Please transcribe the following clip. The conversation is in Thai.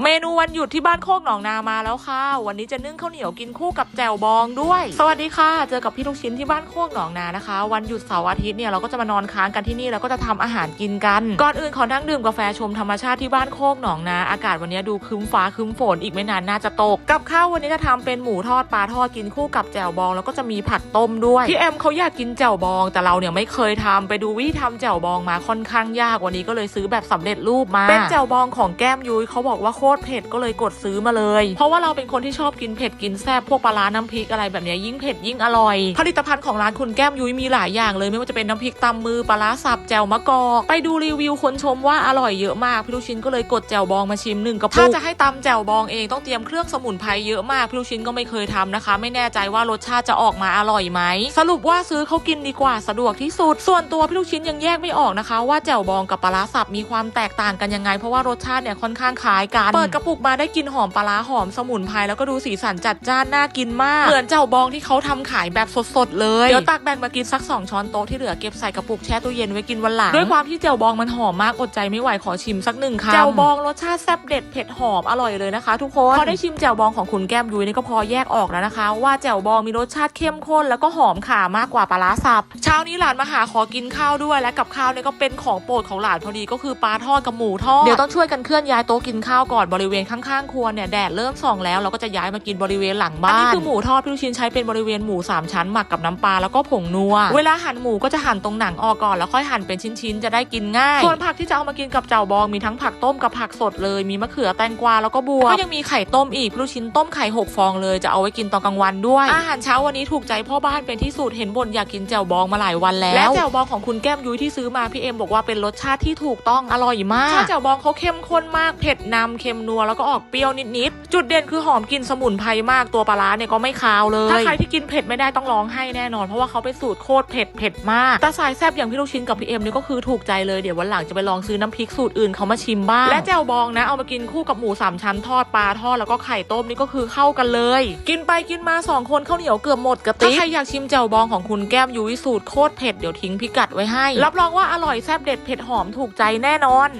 เมนูวันหยุดที่บ้านโคกหนองนามาแล้วค่ะ วันนี้จะนึ่งข้าวเหนียวกินคู่กับแจ่วบองด้วย สวัสดีค่ะ เจอกับพี่ลูกชิ้นที่บ้านโคกหนองนานะคะ วันหยุดเสาร์อาทิตย์เนี่ยเราก็จะมานอนค้างกันที่นี่แล้วก็จะทำอาหารกินกัน ก่อนอื่นขอนั่งดื่มกาแฟชมธรรมชาติที่บ้านโคกหนองนา อากาศวันนี้ดูคึ้มฟ้าคึ้มฝนอีกไม่นานน่าจะตก กับข้าววันนี้จะทำเป็นหมูทอดปลาทอดกินคู่กับแจ่วบอง แล้วก็จะมีผักต้มด้วย พี่แอมเขาอยากกินแจ่วบอง แต่เราเนี่ยไม่เคยทำไปดูวิธีทำแจ่วบองมาค่อนข้างยากวันนี้ก็เลยซื้อแบบสำเร็จรูปมา เป็นแจ่วบองของแก้มยุ้ยเขาบอกว่าตรเผ็ดก็เลยกดซื้อมาเลย เพราะว่าเราเป็นคนที่ชอบกินเผ็ดกินแซ่บพวกปลาร้าน้ำพริกอะไรแบบเนี้ยยิ่งเผ็ดยิ่งอร่อย ผลิตภัณฑ์ของร้านคุณแก้มยุ้ยมีหลายอย่างเลย ไม่ว่าจะเป็นน้ำพริกตำมือปลาร้าสับแจ่วมะกอกไปดูรีวิวคนชมว่าอร่อยเยอะมากพี่ลูกชิ้นก็เลยกดแจ่วบองมาชิมหนึ่งกระปุกถ้าจะให้ตำแจ่วบองเองต้องเตรียมเครื่องสมุนไพรเยอะมากพี่ลูกชิ้นก็ไม่เคยทำนะคะ ไม่แน่ใจว่ารสชาติจะออกมาอร่อยไหมสรุปว่าซื้อเขากินดีกว่าสะดวกที่สุด ส่วนตัวพี่ลูกชิ้นยังแยกไม่ออกนะคะ ว่าแจ่วบองกับปลาร้าสับมีความแตกต่างกันยังไง เพราะว่ารสชาติเนี่ยค่อนข้างคล้ายกันเปิดกระปุกมาได้กลินหอมปลาร้าหอมสมุนไพรแล้วก็ดูสีสันจัดจ้านน่ากินมาก เหมือนแจ่วบองที่เขาทำขายแบบสดๆเลย เดี๋ยวตักแบ่งมากินสัก 2 ช้อนโต๊ะที่เหลือเก็บใส่กระปุกแช่ตู้เย็นไว้กินวันหลัง ด้วยความที่แจ่วบองมันหอมมากอดใจไม่ไหวขอชิมสักหนึ่งคำแจ่วบองรสชาติแซ่บเด็ดเผ็ดหอมอร่อยเลยนะคะ ทุกคนพอได้ชิมแจ่วบองของคุณแก้มยุ้ยนี่ก็พอแยกออกแล้วนะคะ ว่าแจ่วบองมีรสชาติเข้มข้นแล้วก็หอมข่ามากกว่าปลาร้าสับเช้านี้หลานมาหาขอกินข้าวด้วยและกับข้าวเนี่ยก็เป็นของโปรดของหลานพอดีก็คือปลาทอดกับหมูทอดเดี๋ยวต้องช่วยกันเคลื่อนย้ายโต๊ะกินข้าวก่อนบริเวณข้างๆครัวเนี่ยแดดเริ่มส่องแล้วเราก็จะย้ายมากินบริเวณหลังบ้านอันนี้คือหมูทอดพี่ลูกชิ้นใช้เป็นบริเวณหมูสามชั้นหมักกับน้ำปลาแล้วก็ผงนัว เวลาหั่นหมูก็จะหั่นตรงหนังออกก่อนแล้วค่อยหั่นเป็นชิ้นๆจะได้กินง่าย ส่วนผักที่จะเอามากินกับเจ่าบองมีทั้งผักต้มกับผักสดเลย มีมะเขือแตงกวาแล้วก็บัวก็ยังมีไข่ต้มอีกพี่ลูกชิ้นต้มไข่หกฟองเลยจะเอาไว้กินตอนกลางวันด้วย อาหารเช้าวันนี้ถูกใจพ่อบ้านเป็นที่สุดเห็นบ่นอยากกินแจ่วบองมาหลายวันแล้วและแจ่วบองของคุณแก้มยุ้ยที่ซื้อมาพี่เอ็มบอกว่าเป็นรสชาติที่ถูกต้องอร่อยมากชาติแจ่วบองเขาเข้มข้นมากเผ็ดนำเค็มนัวแล้วก็ออกเปรี้ยวนิดๆ จุดเด่นคือหอมกลิ่นสมุนไพรมากตัวปลาร้าเนี่ยก็ไม่คาวเลย ถ้าใครที่กินเผ็ดไม่ได้ต้องร้องไห้แน่นอน เพราะว่าเขาเป็นสูตรโคตรเผ็ดเผ็ดมาก แต่สายแซ่บอย่างพี่ลูกชิ้นกับพี่เอ็มนี่ก็คือถูกใจเลย เดี๋ยววันหลังจะไปลองซื้อน้ำพริกสูตรอื่นเขามาชิมบ้าง และแจ่วบองนะเอามากินคู่กับหมูสามชั้นทอดปลาทอดแล้วก็ไข่ต้มนี่ก็คือเข้ากันเลย กินไปกินมาสองคนข้าวเหนียวเกือบหมดกระติกถ้าใครอยากชิมแจ่วบองของคุณแก้มยุ้ยสูตรโคตรเผ็ดเดี๋ยวทิ้งพิกัดไว้ให้ รับรองว่าอร่อยแซ่บเด็ดเผ็ดหอมถูกใจแน่นอน